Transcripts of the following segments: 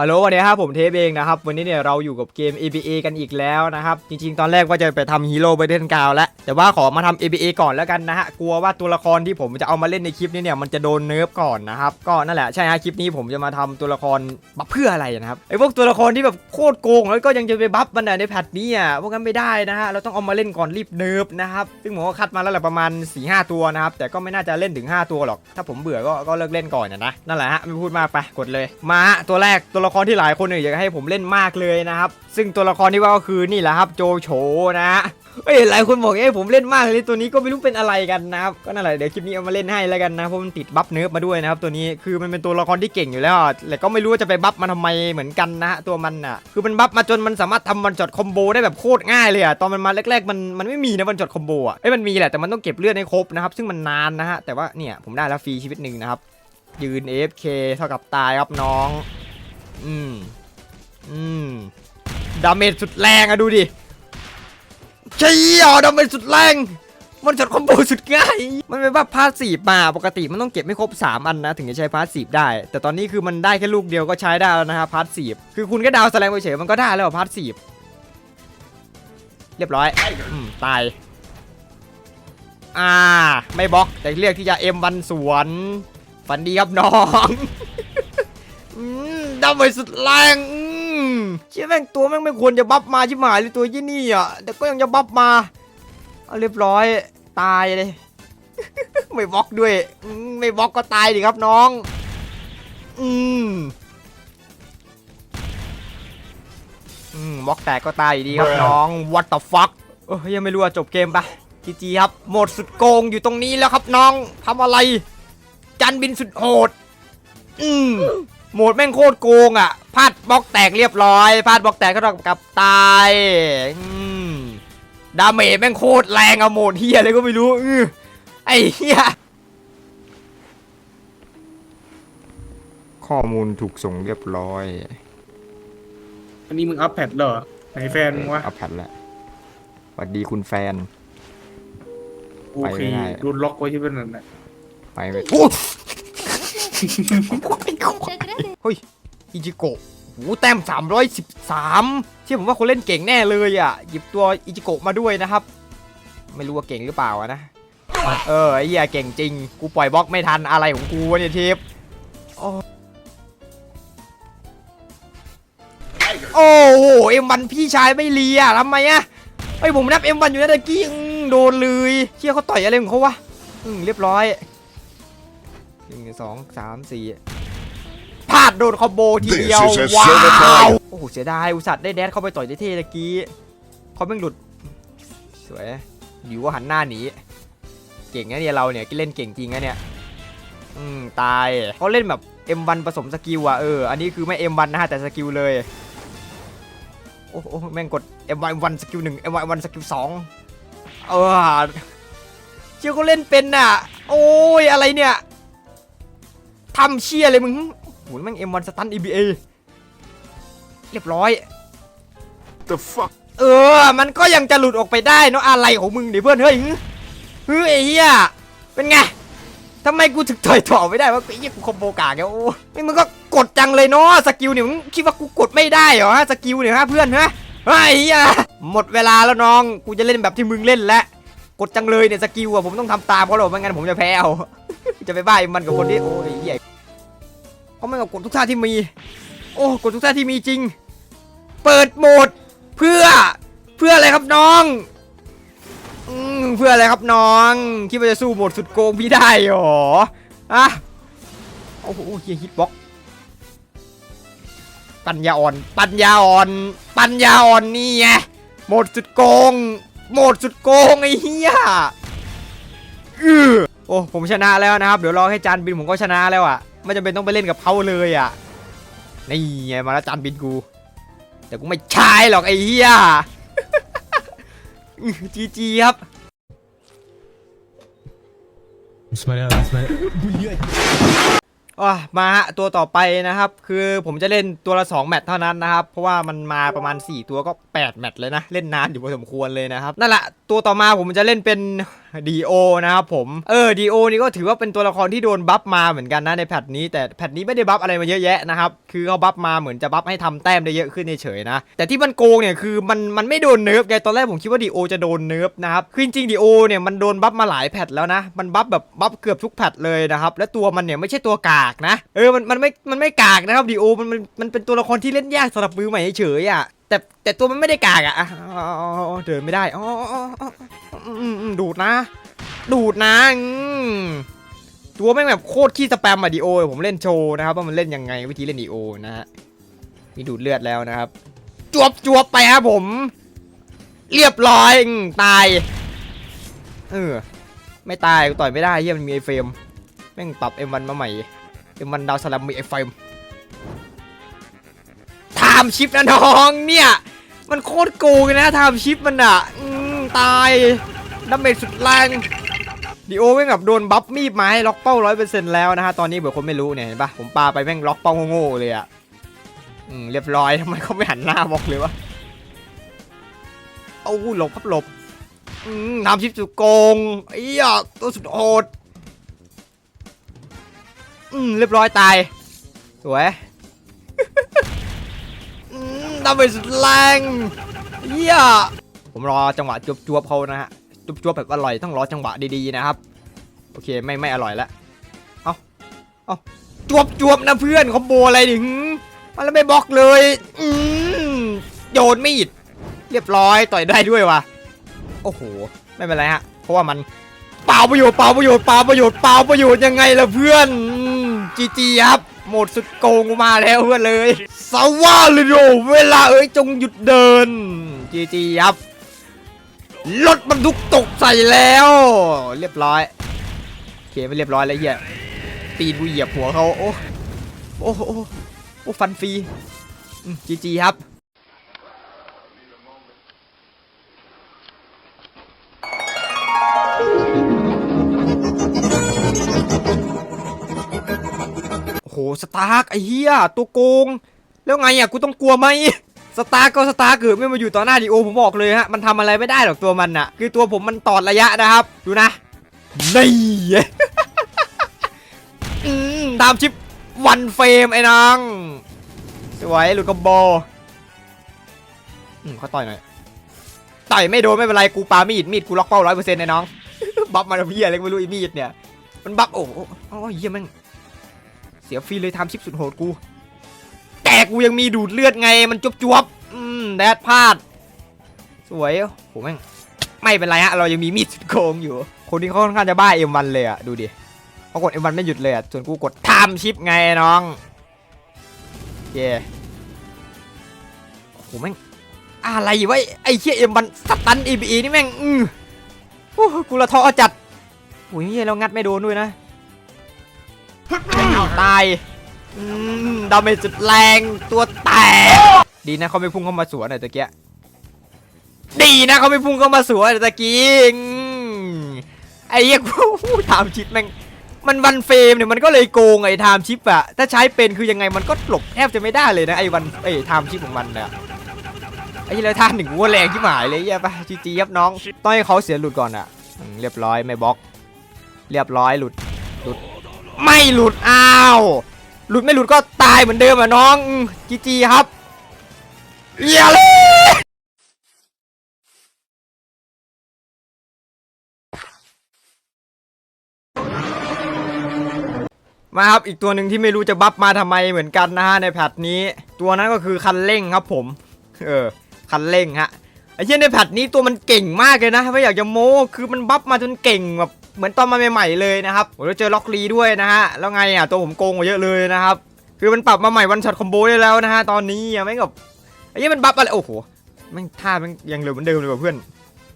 ฮัลโหลวันนี้ครับผมเทปเองนะครับ วันนี้เนี่ยเราอยู่กับเกม ABA กันอีกแล้วนะครับ จริงๆ ตอนแรกว่าจะไปทำฮีโร่ไบเดนกาวแล้ว แต่ว่าขอมาทำ ABA ก่อนแล้วกันนะฮะ กลัวว่าตัวละครที่ผมจะเอามาเล่นในคลิปนี้เนี่ยมันจะโดนเนิร์ฟก่อนนะครับ ก็นั่นแหละใช่ฮะคลิปนี้ผมจะมาทำตัวละครบัฟเพื่ออะไรนะครับไอ้พวกตัวละครที่แบบโคตรโกงแล้วก็ยังจะไปบัฟมันในแพทนี้อะพวกนั้นไม่ได้นะฮะเราต้องเอามาเล่นก่อนรีบเนิร์ฟนะครับซึ่งผมก็คัดมาแล้วแหละประมาณ4ีหตัวนะครับแต่ก็ไม่น่าจะเล่นถึง 5 ตัวหรอก ถ้าผมเบื่อก็ก็เลิกเล่นก่อนนะนั่นแหละฮะไม่พูดมากไปกดเลยมาตัวแรกตัวละครที่หลายคนเนี่ยอยากให้ผมเล่นมากเลยนะครับ ซึ่งตัวละครที่ว่าก็คือนี่แหละครับโจโฉนะฮะเอ้ยหลายคนบอกเอ้ยผมเล่นมากเลยตัวนี้ก็ไม่รู้เป็นอะไรกันนะครับก็นั่นแหละเดี๋ยวคลิปนี้เอามาเล่นให้แล้วกันนะเพราะมันติดบัฟเนิร์ฟมาด้วยนะครับตัวนี้คือมันเป็นตัวละครที่เก่งอยู่แล้วแต่ก็ไม่รู้ว่าจะไปบัฟมันทำไมเหมือนกันนะฮะตัวมันอะคือมันบัฟมาจนมันสามารถทำวันจอดคอมโบได้แบบโคตรง่ายเลยอะตอนมันมาแรกๆมันมันไม่มีนะวันจอดคอมโบอะเอ้ยมันมีแหละแต่มันต้องเก็บเลือดให้ครบนะครับซึ่งมันนานนะฮะแต่ว่าเนี่ยผมได้แล้วฟรีชีวิตหนึ่งนะครับยืน AFK เท่ากับตายครับน้อง อืม อืม ดาเมจสุดแรงอะดูดิเชี่ยดาเมจสุดแรง มันจัดคอมโบสุดง่าย มันเป็นว่าพาสซีฟมาปกติมันต้องเก็บไม่ครบ 3 อันนะ ถึงจะใช้พาสซีฟได้ แต่ตอนนี้คือมันได้แค่ลูกเดียวก็ใช้ได้แล้วนะครับพาสซีฟคือคุณก็ดาวแสลงไปเฉยมันก็ได้แล้วพาสซีฟเรียบร้อยอืมตาย อ่า ไม่บล็อกแต่เรียกที่จะเอ็มวันสวน ฝันดีครับน้อง อืม ดาเมจสุดแรงอืมเชี่ยแม่งตัวแม่งไม่ควรจะบัฟมาชิบหายเลยตัวยี่นี่อะแต่ก็ยังจะบัฟมาเอาเรียบร้อยตายเลย ไม่บล็อกด้วยอืมไม่บล็อกก็ตายดิครับน้อง อืมอืมบล็อกแตกก็ตายอยู่ดีครับน้อง what the fuck เอ้ยยังไม่รู้ว่าจบเกมปะจีจีครับโหมดสุดโกงอยู่ตรงนี้แล้วครับน้องทำอะไร จันบินสุดโหด อืม โหมดแม่งโคตรโกงอะพลาดบล็อกแตกเรียบร้อยพลาดบล็อกแตกก็เท่ากับตายอืมดาเมจแม่งโคตรแรงอะโหมดเฮียอะไรก็ไม่รู้อื้อไอ้เฮียข้อมูลถูกส่งเรียบร้อยอันนี้มึงอัพแพดเหรอไหนแฟนมึงวะเอาแผ่นละสวัสดีคุณแฟนโอไปเคไม่ได้โดนล็อกไว้ที่เป็นนั่นแหละไปไปโอ้ เฮ้ยอิจิโกะโหแต้ม 313 เชื่อผมว่าคนเล่นเก่งแน่เลยอะ หยิบตัวอิจิโกะมาด้วยนะครับ ไม่รู้ว่าเก่งหรือเปล่านะ เออไอ้เหี้ยเก่งจริง กูปล่อยบล็อกไม่ทันอะไรของกูวะเนี่ยทปโอ้โอ้โหเอ็มวันพี่ชายไม่เลียทำไมอะไอ้ยผมนับเอ็มวันอยู่นะตะกี้โดนเลยเชี่ยเขาต่อยอะไรของเขาวะเรียบร้อยหนึ่งสองสามสี่ ลาดโดนคอมโบทีเดียว This is a ว้า certified วโอ้โหเสียดายอุตส่าห์ได้แดดเข้าไปต่อยเท่ๆตะกี้เขาแม่งหลุด สวยอยู่ก็หันหน้าหนี เก่งนะเนี่ยเราเนี่ยเล่นเก่งจริงนะเนี่ย อืมตายเขาเล่นแบบ M1 ผสมสกิลอะเออ อันนี้คือไม่ M1 นะฮะแต่สกิลเลย โอ้โหแม่งกด M1 M1 สกิลหนึ่ง M1 M1 สกิลสองเออเชี่ยเขาเล่นเป็นน่ะ โอ้ยอะไรเนี่ยทำเชี่ยเลยมึง โหแม่ง M1 สตัน EBA เรียบร้อย The fuck? เออ มันก็ยังจะหลุดออกไปได้เนาะอะไรของมึงดิเพื่อนเฮ้ยเฮ้ยไอ้เหี้ยเป็นไงทำไมกูถึงถอยต่อไม่ได้วะไอ้เหี้ยกูคอมโบกากแกโอ้ยมึงก็กดจังเลยเนาะสกิลเนี่ยมึงคิดว่ากูกดไม่ได้เหรอฮะสกิลเนี่ยฮะเพื่อนฮะเฮ้ยไอ้เหี้ยหมดเวลาแล้วน้องกูจะเล่นแบบที่มึงเล่นแล้วกดจังเลยเนี่ยสกิลอะผมต้องทำตามเขาหรอกไม่งั้นผมจะแพ้เอาจะไปบ้าไอ้มันกับคนที่โอ้ยไอ้เหี้ย เขาไม่กับกดทุกท่าที่มี โอ้กดทุกท่าที่มีจริง เปิดโหมดเพื่อเพื่ออะไรครับน้องอเพื่ออะไรครับน้องคิดว่าจะสู้โหมดสุดโกงพี่ได้หรออะโอ้โหเฮียฮิตบ็อกปัญญาอ่อน ปัญญาอ่อน ปัญญาอ่อนนี่ไงโหมดสุดโกงโหมดสุดโกงไอ้เหี้ยอือโอ้ผมชนะแล้วนะครับ เดี๋ยวรอให้จานบินผมก็ชนะแล้วอะ ไม่จำเป็นต้องไปเล่นกับเขาเลยอ่ะนี่ไงมาแล้วจานบินกู แต่กูไม่ใช่หรอกไอ้เหี้ย จีจีครับ Смотря, смотря. อ่ะมาฮะตัวต่อไปนะครับ คือผมจะเล่นตัวละ 2 แมตช์เท่านั้นนะครับ เพราะว่ามันมาประมาณ 4 ตัวก็ 8 แมตช์เลยนะ เล่นนานอยู่พอสมควรเลยนะครับ นั่นแหละ ตัวต่อมาผมจะเล่นเป็น ดีโอนะครับผม เออดีโอนี่ก็ถือว่าเป็นตัวละครที่โดนบัฟมาเหมือนกันนะในแพทนี้ แต่แพทนี้ไม่ได้บัฟอะไรมาเยอะแยะนะครับ คือเขาบัฟมาเหมือนจะบัฟให้ทำแต้มได้เยอะขึ้นเฉยๆนะ แต่ที่มันโกงเนี่ยคือมันมันไม่โดนเนิร์ฟไงตอนแรกผมคิดว่าดีโอจะโดนเนิร์ฟนะครับ คือจริงๆดีโอเนี่ยมันโดนบัฟมาหลายแพทแล้วนะ มันบัฟแบบบัฟเกือบทุกแพทเลยนะครับ และตัวมันเนี่ยไม่ใช่ตัวกากนะ เออ มันมันไม่ มันไม่กากนะครับดีโอมันมันมันเป็นตัวละครที่เล่นยากสำหรับมือใหม่เฉยๆอะ แต่แต่ตัวมันไม่ได้กากอะอะอ๋อเดินไม่ได้อ๋ออ๋ออ๋ออืมอืมดูดนะ ดูดนะอืมตัวแม่งแบบโคตรขี้สแปมอะดีโอ ผมเล่นโชว์นะครับว่ามันเล่นยังไงวิธีเล่นดีโอนะฮะมีดูดเลือดแล้วนะครับ จวบจวบไปครับผม เรียบร้อยอืมตายเออไม่ตายกูต่อยไม่ได้เฮียมันมีไอเฟรมแม่งปรับเอ็มวันมาใหม่เอ็มวันดาวสลัมมีไอเฟรม ไทม์ชิปนะน้องเนี่ย มันโคตรโกงเลยนะไทม์ชิปมันอะอตายดาเมจสุดแรงดีโอแม่งแบบโดนบัฟมีดไม้ล็อกเป้าร้อยเปอร์เซ็นต์แล้วนะฮะ ตอนนี้เผื่อคนไม่รู้เนี่ยเห็นปะผมปาไปแม่งล็อกเป้าโง่ๆเลยอะอืมเรียบร้อยทำไมเขาไม่หันหน้าบอกเลยวะเอาหลบพับหลบอืมทำชิปสุดโกงไอ้ยตัวสุดโหดอืมเรียบร้อยตายสวย ดาเมจสุดแรงเหี้ยผมรอจังหวะจวบจวบๆเขานะฮะจวบจวบๆแบบอร่อยต้องรอจังหวะดีๆนะครับ โอเคไม่ไม่อร่อยแล้วเอาเอาจวบจวบๆนะเพื่อนคอมโบอะไรดิมันแล้วไม่บล็อกเลยอืมโยนมีดเรียบร้อยต่อยได้ด้วยวะโอ้โหไม่เป็นไรฮะเพราะว่ามันเปล่าประโยชน์เปล่าประโยชน์เปล่าประโยชน์เปล่าประโยชน์ยังไงล่ะเพื่อนจีจีครับ โหมดสุดโกงมาแล้วเพื่อนเลยสว่าเลยโดเวลาเอ้ยจงหยุดเดินจีจีครับรถบรรทุกตกใส่แล้ว เรียบร้อยโอเคไปเรียบร้อยแล้วเฮียตีนกูเหยียบหัวเขาโอ้โอ้โอ้โอ้ฟันฟรีจีจีครับ สตาร์กไอ้เหี้ยตัวโกง แล้วไงอะกูต้องกลัวไหมสตาร์กก็สตาร์กเกิดไม่มาอยู่ต่อหน้าดีโอผมบอกเลยฮะมันทำอะไรไม่ได้หรอกตัวมันอะคือตัวผมมันตอดระยะนะครับ ดูนะนี่ตามชิปวันเฟรมไอ้นางสวยหลุดกอมโบอืมเขาต่อยหน่อยต่อยไม่โดนไม่เป็นไรกูปามีดมีดกูล็อกเป้าร้อยเปอร์เซ็นต์ไอ้น้องบัฟมาเพี้ยอะไรก็ไม่รู้อ้มีดเนี่ยมันบัฟโอ้โหโอ้ยเหี้ยแม่ง เสียฟรีเลยทำชิปสุดโหดกู แต่กูยังมีดูดเลือดไงมันจวบจวบๆอืมแดดพลาด สวยโหแม่งไม่เป็นไรฮะเรายังมีมีดสุดโกงอยู่ คนที่เขาค่อนข้างจะบ้าเอ็มวันเลยอะดูดิเขากดเอ็มวันไม่หยุดเลยอะส่วนกูกดทำชิปไงน้องโอเคโหแม่งอะไรวะไอ้เชี่ยเอ็มวันสตันเอบีนี่แม่งอือกูละท้อจัดโอ้ยเหี้ยเรางัดไม่โดนด้วยนะ อาตายอืมดาเมจจุดแรงตัวแตกดีนะเขาไม่พุ่งเข้ามาสวนอะตะเกียดีนะเขาไม่พุ่งเข้ามาสวนอะตะกี้อืมไอ้เหี้ยกูไทม์ชิปแม่งมันวันเฟรมเนี่ยมันก็เลยโกงไอ้ไทม์ชิปอะถ้าใช้เป็นคือยังไงมันก็หลบแทบจะไม่ได้เลยนะไอ้วันไอ้ไทม์ชิปของมันเนี่ยไอ้เหี้ยแล้วท่านหนึ่งวัวแรงที่หมายเลยเหี้ยปะจีจีครับน้อง ต้องให้เขาเสียหลุดก่อนอะอืมเรียบร้อยไม่บล็อก เรียบร้อยหลุด ไม่หลุดอ้าว หลุดไม่หลุดก็ตายเหมือนเดิมอะน้องจีจีครับเยี่ยเลยมาครับอีกตัวหนึ่งที่ไม่รู้จะบัฟมาทำไมเหมือนกันนะฮะในแพทนี้ ตัวนั้นก็คือคันเร่งครับผม เออคันเร่งฮะไอ้เช่นในแพทนี้ตัวมันเก่งมากเลยนะไม่อยากจะโม้คือมันบัฟมาจนเก่งแบบ เหมือนตอนมาใหม่ๆเลยนะครับผมจะเจอล็อกลีด้วยนะฮะแล้วไงอะตัวผมโกงกว่าเยอะเลยนะครับคือมันปรับมาใหม่วันช็อตคอมโบได้แล้วนะฮะตอนนี้อะแม่งแบบไอ้เหี้ยมันบัฟอะไรโอ้โหแม่งท่าแม่งยังเหลือเหมือนเดิมเลยว่ะเพื่อน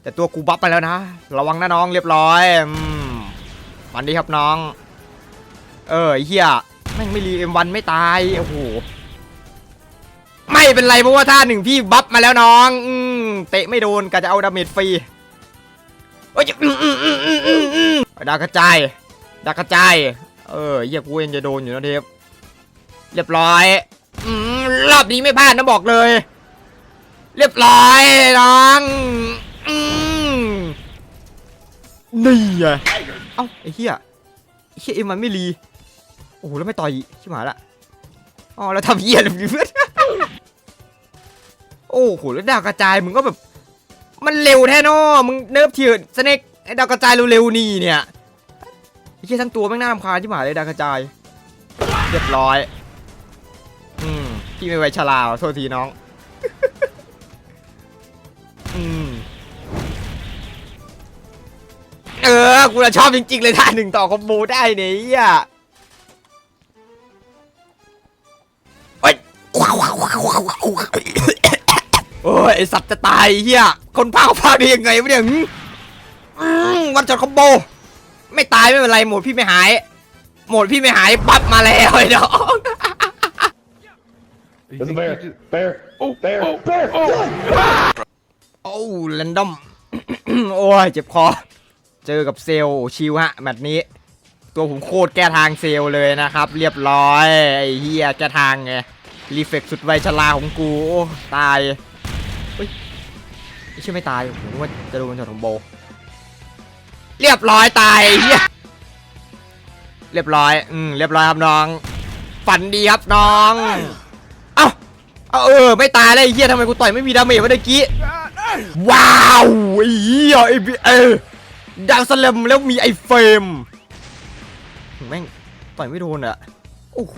แต่ตัวกูบัฟไปแล้วนะ ระวังนะน้องเรียบร้อยอืมมันดีครับน้อง เออเหี้ยแม่งไม่รีเอ็มวันไม่ตายโอ้โหไม่เป็นไรเพราะว่าท่าหนึ่งพี่บัฟมาแล้วน้องอืมเตะไม่โดนกะจะเอาดาเมจฟรี อ้ยดากระจายดากระจาย เออเหี้ยกูยังจะโดนอยู่นะเทปเรียบร้อยอรอบนี้ไม่พลาดนะบอกเลย เรียบร้อยน้องนี่ไงเอ้าไอ้เหี้ยไอ้เหี้ยเอ็มมันไม่รีโอ้โหแล้วไม่ต่อยชิบหายละอ๋อแล้วทำเหี้ยอะไรแบบนี้เพื่อนโอ้โหแล้วดากระจายมึงก็แบบ มันเร็วแท้นอมึงเนิร์ฟเทียสเน็กไอ้ดาวกระจายเร็วๆนี่เนี่ยไอ้เหี้ยทั้งตัวแม่งน่ารำคาญชิบหายเลยดาวกระจาย เรียบร้อย อืมพี่ไม่ไวชลาวโทษทีน้อง อืมเออ กูจะชอบจริงๆเลยท่าหนึ่งต่อคอมโบได้เนี่ยไอ้เหี้ยโอ้ย โอ้ยไอสัตว์จะตายไอ้เฮียคนพากย์พากย์ได้ยังไงวะเนี่ยหืมอืมวันจดคอมโบ ไม่ตายไม่เป็นไรหมดพี่ไม่หาย หมดพี่ไม่หายปั๊บมาแล้วไอ้น้อง There's a bear. Bear. Oh, bear. bear. โอ้แรนดอม โอ้ยเจ็บคอ เจอกับเซลล์ชิวฮะแมตช์นี้ ตัวผมโคตรแก้ทางเซลล์เลยนะครับ เรียบร้อย ไอ้เฮียแก้ทางไงรีเฟกสุดไวชลาของกูโอ้ตายเฮ้ย ไม่ใช่ไม่ตายผมนึกว่าจะโดนช็อตของโบ เรียบร้อยตายเฮียเรียบร้อย อืม เรียบร้อยครับน้อง ฝันดีครับน้อง เอ้า เอาเออ ไม่ตายแล้วไอ้เฮียทำไมกูต่อยไม่มีดาเมจวะเมื่อกี้ ว้าวไอ้เหี้ยไอ้เออดาวสแลมแล้วมีไอ้เฟรมแม่งต่อยไม่โดนอะโอ้โห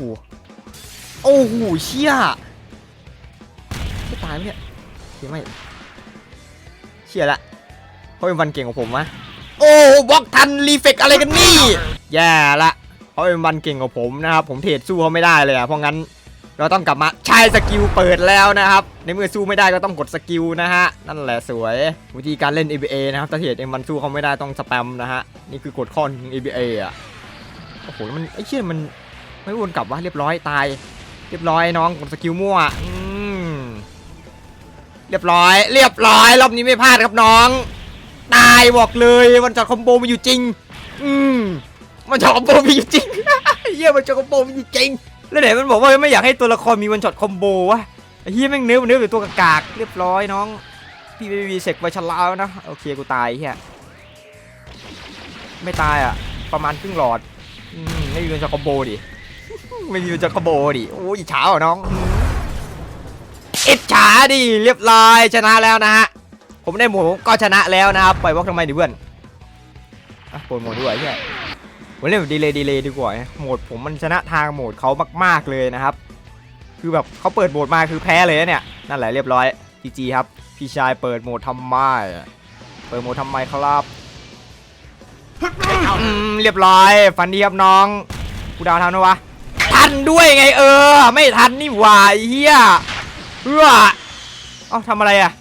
โอ้โหเชี่ยจะตายไหมเนี่ยเชี่ยไม่ เชี่ยละเขาเป็นวันเก่งของผมมะโอ้บล็อกทันรีเฟกอะไรกันนี่ แย่ละเขาเป็นวันเก่งของผมนะครับผมเทรดสู้เขาไม่ได้เลยอะเพราะงั้นเราต้องกลับมาใช้สกิลเปิดแล้วนะครับ ในเมื่อสู้ไม่ได้ก็ต้องกดสกิลนะฮะ นั่นแหละสวย วิธีการเล่น ABA นะครับถ้าเหตุเองมันสู้เขาไม่ได้ต้องสแปมนะฮะนี่คือกฎข้อของ ABA อะโอ้โหแล้วมันไอ้เชี่ยมันไม่วนกลับวะเรียบร้อยตาย เรียบร้อยน้องกดสกิลมั่วอืม เรียบร้อย เรียบร้อย รอบนี้ไม่พลาดครับน้อง ตายบอกเลยมันจอดคอมโบมีอยู่จริง อืมมันจอดคอมโบมีอยู่จริงเฮียมันจอดคอมโบมีอยู่จริง แล้วไหนมันบอกว่าไม่อยากให้ตัวละครมีวันช็อตคอมโบวะเฮียแม่งเนื้อเนื้อเป็นตัวกากๆเรียบร้อยน้อง พี่ไม่มีเสกไวชะลาวนะ โอเคกูตายเฮียไม่ตายอะ ประมาณครึ่งหลอดอืมไม่มีวันช็อตคอมโบดิ ไม่มีวันช็อตคอมโบดิ โอ้ยอิจฉาน้อง อิจฉาดิเรียบร้อยชนะแล้วนะฮะผมได้หมูก็ชนะแล้วนะครับปล่อยบล็อกทำไมดิเพื่อนอะปล่อยหมดด้วยเฮียผมเล่นแบบดีเลยดีเลยดีกว่าโหมดผมมันชนะทางโหมดเขามาก ๆเลยนะครับ คือแบบเขาเปิดโหมดมาคือแพ้เลยเนี่ยนั่นแหละเรียบร้อยจีจีครับ พี่ชายเปิดโหมดทำไมเปิดโหมดทำไมครับเรียบร้อยฟันดีครับน้องกูดาวทันไหมวะทันด้วยไงเออ ไม่ทันนี่หว่าเฮีย เอเอ้าทำอะไรอะ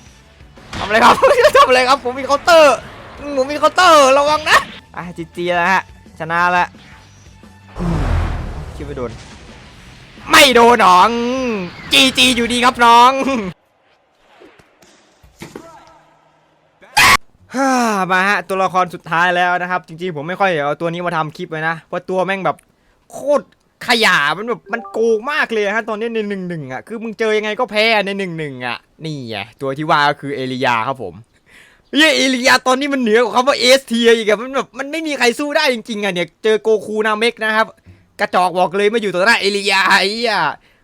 ทำอะไรครับ ทำอะไรครับ ผมมีเคาน์เตอร์ ผมมีเคาน์เตอร์ ระวังนะ อะจีจีแล้วฮะ ชนะแล้วคิดไม่โดน ไม่โดนหนอง จีจีอยู่ดีครับน้องมาฮะ ตัวละครสุดท้ายแล้วนะครับ จริงๆ ผมไม่ค่อยเอาตัวนี้มาทำคลิปเลยนะ เพราะตัวแม่งแบบโคตร ขยะมันแบบมันโกงมากเลยฮะตอนนี้ในหนึ่งหนึ่งอะคือมึงเจอยังไงก็แพ้ในหนึ่งหนึ่งอะนี่ไงตัวที่ว่าก็คือเอลิยาครับผมเยเอลิยาตอนนี้มันเหนือกว่าคำว่าเอสเทียอีกอะมันแบบมันไม่มีใครสู้ได้จริงๆอะเนี่ยเจอโกคูนาเมกนะครับกระจอกบอกเลยมาอยู่ตัวหน้าเอลิยาไอ้เหี้ย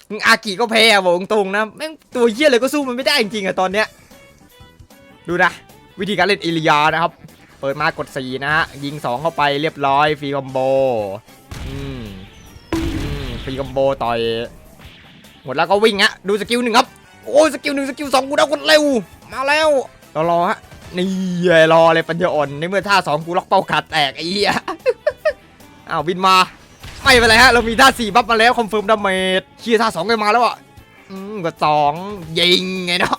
มึงอากิก็แพ้บอกตรงๆนะแม่งตัวเหี้ยเลยก็สู้มันไม่ได้จริงๆอะตอนเนี้ยดูนะวิธีการเล่นเอลิยานะครับ เปิดมากด4นะฮะยิง 2 เข้าไปเรียบร้อยฟรีคอมโบอืม ปีคอมโบต่อยหมดแล้วก็วิ่งฮะดูสกิลหนึ่งครับโอ้ยสกิลหนึ่งสกิลสองกูได้คนเร็วมาแล้วรอรอฮะนี่รอเลยปัญญาอ่อนในเมื่อท่าสองกูล็อกเป้าขาดแตกไอ้เหี้ยอ้าวบินมาไม่เป็นไรฮะเรามีท่าสี่บัฟมาแล้วคอนเฟิร์มดาเมจเชียร์ท่าสองก็มาแล้วอะอืมกดสองยิงไงเนาะ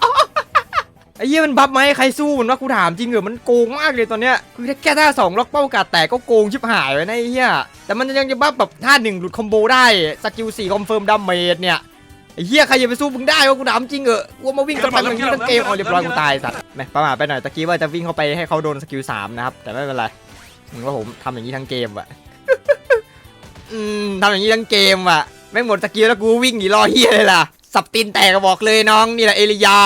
ไอ้เหี้ยมันบัฟมาให้ใครสู้มันวะกูถามจริงเหรอมันโกงมากเลยตอนเนี้ยคือแค่ท่าสองล็อกเป้ากาดแตกก็โกงชิบหายไว้นะไอ้เหี้ยแต่มันยังจะบัฟแบบท่าหนึ่งหลุดคอมโบได้สกิลสี่คอนเฟิร์มดาเมจเนี่ยไอ้เหี้ยใครจะไปสู้มึงได้วะกูถามจริงเหรอกูมาวิ่งกันไปมึงทั้งเกมเอาเรียบร้อยกูตายสัตว์แม่ประมาทไปหน่อยตะกี้ว่าจะวิ่งเข้าไปให้เขาโดนสกิลสามนะครับแต่ไม่เป็นไรมึงว่าผมทำอย่างนี้ทั้งเกมอะอืมทำอย่างนี้ทั้งเกมอะแม่หมดสกิลแล้วกูวิ่งหนีรอเฮียเลยล่ะสับตีนแตกบอกเลยน้องนี่แหละเอลิยา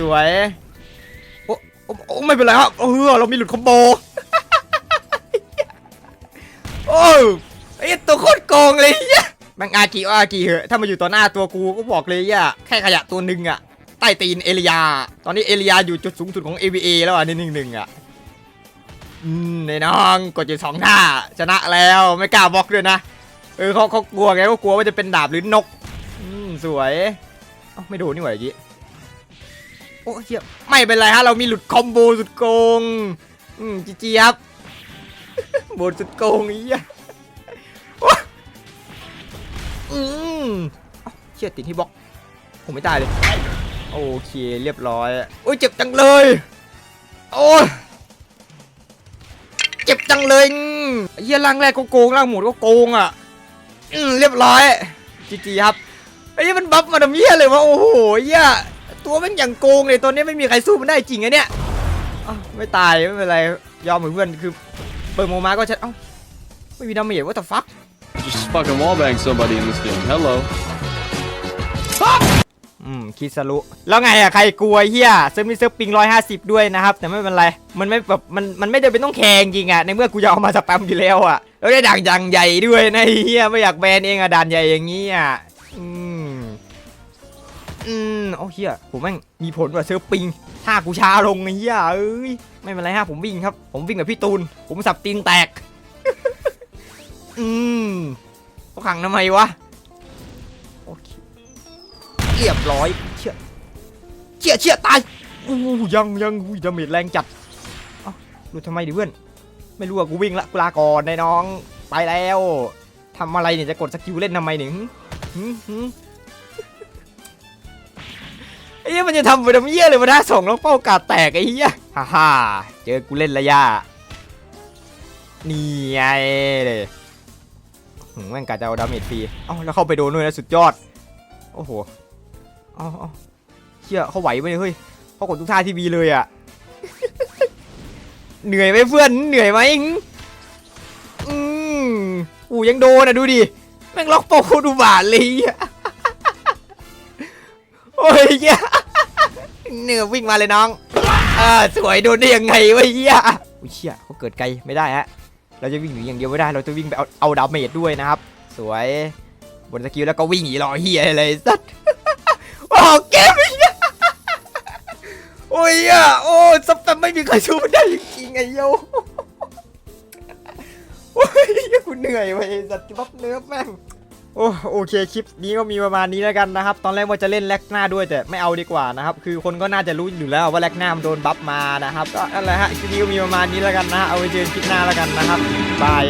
สวย โอ้โอ้โอ้ไม่เป็นไรครับเออเรามีหลุดคอมโบ โอ้ไอ้ตัวโคตรโกงเลยเหี้ยแม่งอากีอากีเหอะ ถ้ามาอยู่ต่อหน้าตัวกูก็บอกเลยอะแค่ขยะตัวหนึ่งอะ ใต้ตีนเอลียา ตอนนี้เอลียาอยู่จุดสูงสุดของ ABA แล้วอะนี่หนึ่งหนึ่งอะอืมในน้องกดอยู่สองท่าชนะแล้วไม่กล้าบล็อกด้วยนะ เออเขาเขากลัวไงเขากลัวว่าจะเป็นดาบหรือนก อืมสวย เอ้าไม่โดนนี่หว่าอย่างงี้ โอ้เฮียไม่เป็นไรฮะเรามีหลุดคอมโบสุดโกงอืมจีจีครับโบนสุดโกงไอ้เหี้ยอืมเอ้เชี่ยติดที่บล็อก ผมไม่ตายเลย โอเคเรียบร้อยโอ้ยเจ็บจังเลย โอ้ยเจ็บจังเลยเหี้ยร่างแรกก็โกงร่างหมูก็โกงอะอืมเรียบร้อยจีจีครับไอ้เหี้ยมันบัฟมาทำเหี้ยเลยวะโอ้โหเหี้ย ตัวมันอย่างโกงเลยตัวนี้ไม่มีใครสู้มันได้จริงอะเนี่ยอ้าวไม่ตายไม่เป็นไรยอมเหมือนเพื่อนคือเปิดโมมาก็ชัดเอ้าไม่มีดาเมจว่าแต่ฟัก Just fucking wallbang somebody in this game. Hello. อืมคิดสรุแล้วไงอะใครกลัวเฮียเซิร์ฟมีเซิร์ฟปิงร้อยห้าสิบด้วยนะครับ แต่ไม่เป็นไร มันไม่แบบมันมันไม่ได้เป็นต้องแข่งจริงอะในเมื่อกูจะเอามาสแปมอยู่แล้วอะแล้วได้ด่างอย่างใหญ่ด้วยนะเฮียไม่อยากแบนเองอะด่านใหญ่อย่างงี้อะอืม อืมโอ้เฮียผมแม่งมีผลว่าเซิร์ฟปิงถ้ากูช้าลงไอ้เฮียเอ้ยไม่เป็นไรฮะผมวิ่งครับ ผมวิ่งแบบพี่ตูน ผมสับตีนแตก อืมเขาขังทำไมวะโอเคเรียบร้อยเชี่ยเชี่ยเชี่ยตายอู้ยังยังอุ้ยดาเมจแรงจัดเอ้ารู้ทำไมดิเพื่อน ไม่รู้อะกูวิ่งละกูลาก่อนนายน้อง ไปแล้วทำอะไรเนี่ยจะกดสกิลเล่นทำไมเนี่ยหึ เหี้ยมันจะทำไปทำเหี้ยเลยมาได้สองแล้วเป้ากาดแตกไอ้เหี้ยฮ่าฮ่าเจอกูเล่นระยะนี่ไงเลยหึแม่งกาจะเอาดาเมจฟรีเอ้าแล้วเข้าไปโดนด้วยนะสุดยอด โอ้โหเอาเอาเชี่ยเขาไหวไหมเนี่ยเฮ้ยเขากดทุกท่าทีวีเลยอะเหนื่อยไหมเพื่อน เหนื่อยไหมอืมอูยังโดนอะดูดิ แม่งล็อกโปรดูบาทเลยอะโอ้ยเหี้ย เนื่อวิ่งมาเลยน้อง เออสวยโดนได้ยังไงวะเหี้ยอุ้ยเชี่ยเขาเกิดไกลไม่ได้ฮะ เราจะวิ่งหนีอย่างเดียวไม่ได้ เราจะวิ่งไปเอาเอาดาเมจด้วยนะครับ สวยบนสกิลแล้วก็วิ่งหนีรอเฮียเลยสัสโอ้เกมอีกแล้วโอ้ยอะโอ้ซับแต่ไม่มีใครสู้มันได้จริงไอ้โยโอ้ยกูเหนื่อยเว้ยสัตว์บัฟเนื้อแม่ง โอ้โอเคคลิปนี้ก็มีประมาณนี้แล้วกันนะครับ ตอนแรกว่าจะเล่นแลกหน้าด้วยแต่ไม่เอาดีกว่านะครับ คือคนก็น่าจะรู้อยู่แล้วว่าแลกหน้ามันโดนบัฟมานะครับ ก็นั่นแหละฮะคลิปนี้ก็มีประมาณนี้แล้วกันนะ เอาไว้เจอคลิปหน้าแล้วกันนะครับบาย